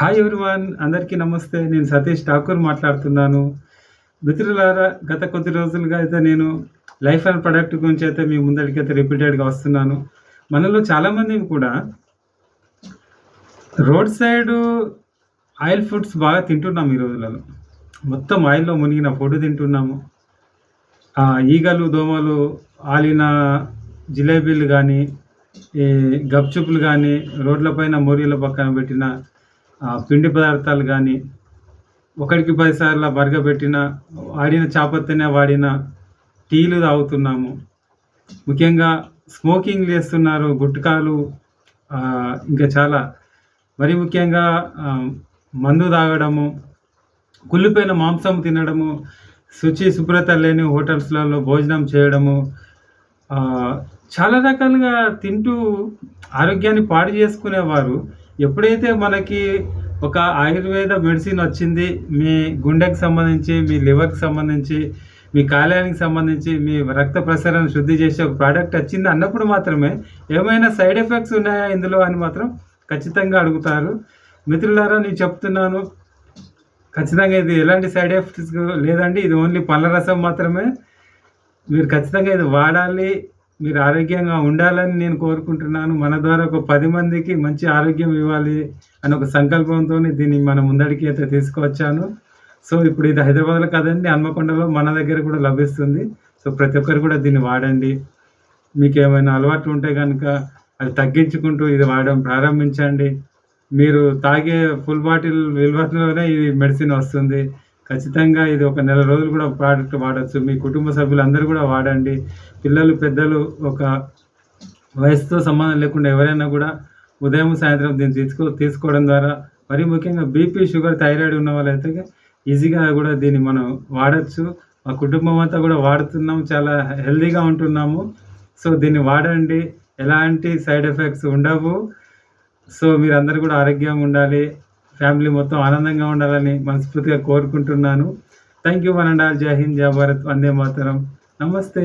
Hi everyone అందరికీ నమస్తే. నేను సతీష్ ఠాకూర్ మాట్లాడుతున్నాను. మిత్రులారా గత కొద్ది రోజులుగా అయితే నేను లైఫ్ అండ్ ప్రొడక్ట్ గురించి అయితే మీ ముందరికైతే రిపీటెడ్గా వస్తున్నాను. మనలో చాలామంది కూడా రోడ్ సైడ్ ఆయిల్ ఫుడ్స్ బాగా తింటున్నాం ఈ రోజులలో. మొత్తం ఆయిల్లో మునిగిన ఫుడ్ తింటున్నాము. ఈగలు దోమలు ఆలిన జిలేబీలు కానీ ఈ గప్చుప్పులు కానీ రోడ్లపైన మోరీల పక్కన పెట్టిన పిండి పదార్థాలు కానీ ఒకటికి పదిసార్లు బరగబెట్టిన వాడిన చాపత్తనే వాడిన టీలు తాగుతున్నాము. ముఖ్యంగా స్మోకింగ్ చేస్తున్నారు గుట్కాలు ఇంకా చాలా. మరి ముఖ్యంగా మందు తాగడము కుళ్ళిపోయిన మాంసం తినడము శుచి శుభ్రత లేని హోటల్స్లలో భోజనం చేయడము చాలా రకాలుగా తింటూ ఆరోగ్యాన్ని పాడు చేసుకునేవారు. ఎప్పుడైతే మనకి ఒక ఆయుర్వేద మెడిసిన్ వచ్చింది మీ గుండెకి సంబంధించి మీ లివర్కి సంబంధించి మీ కాలేయానికి సంబంధించి మీ రక్త ప్రసరణ శుద్ధి చేసే ఒక ప్రోడక్ట్ వచ్చింది అన్నప్పుడు మాత్రమే ఏమైనా సైడ్ ఎఫెక్ట్స్ ఉన్నాయా ఇందులో అని మాత్రం ఖచ్చితంగా అడుగుతారు. మిత్రులారా నేను చెప్తున్నాను ఖచ్చితంగా ఇది ఎలాంటి సైడ్ ఎఫెక్ట్స్ లేదండి ఇది ఓన్లీ పళ్ళ రసం మాత్రమే. మీరు ఖచ్చితంగా ఇది వాడాలి మీరు ఆరోగ్యంగా ఉండాలని నేను కోరుకుంటున్నాను. మన ద్వారా ఒక పది మందికి మంచి ఆరోగ్యం ఇవ్వాలి అని ఒక సంకల్పంతో దీన్ని మన ముందడికి అయితే తీసుకువచ్చాను. సో ఇప్పుడు ఇది హైదరాబాద్లో కదండి హన్మకొండలో మన దగ్గర కూడా లభిస్తుంది. సో ప్రతి ఒక్కరు కూడా దీన్ని వాడండి. మీకు ఏమైనా అలవాట్లు ఉంటే కనుక అది తగ్గించుకుంటూ ఇది వాడడం ప్రారంభించండి. మీరు తాగే ఫుల్ బాటిల్ విలువలోనే ఇది మెడిసిన్ వస్తుంది. ఖచ్చితంగా ఇది ఒక నెల రోజులు కూడా ప్రోడక్ట్ వాడచ్చు. మీ కుటుంబ సభ్యులు అందరూ కూడా వాడండి. పిల్లలు పెద్దలు ఒక వయసుతో సంబంధం లేకుండా ఎవరైనా కూడా ఉదయం సాయంత్రం దీన్ని తీసుకో తీసుకోవడం ద్వారా మరీ ముఖ్యంగా బీపీ షుగర్ థైరాయిడ్ ఉన్న వాళ్ళైతే ఈజీగా కూడా దీన్ని మనం వాడచ్చు. మా కుటుంబం అంతా కూడా వాడుతున్నాం చాలా హెల్దీగా ఉంటున్నాము. సో దీన్ని వాడండి. ఎలాంటి సైడ్ ఎఫెక్ట్స్ ఉండవు. సో మీరందరూ కూడా ఆరోగ్యంగా ఉండాలి. ఫ్యామిలీ మొత్తం ఆనందంగా ఉండాలని మనస్ఫూర్తిగా కోరుకుంటున్నాను. Thank you one and all Jai Hind Jai Bharat Vande Mataram నమస్తే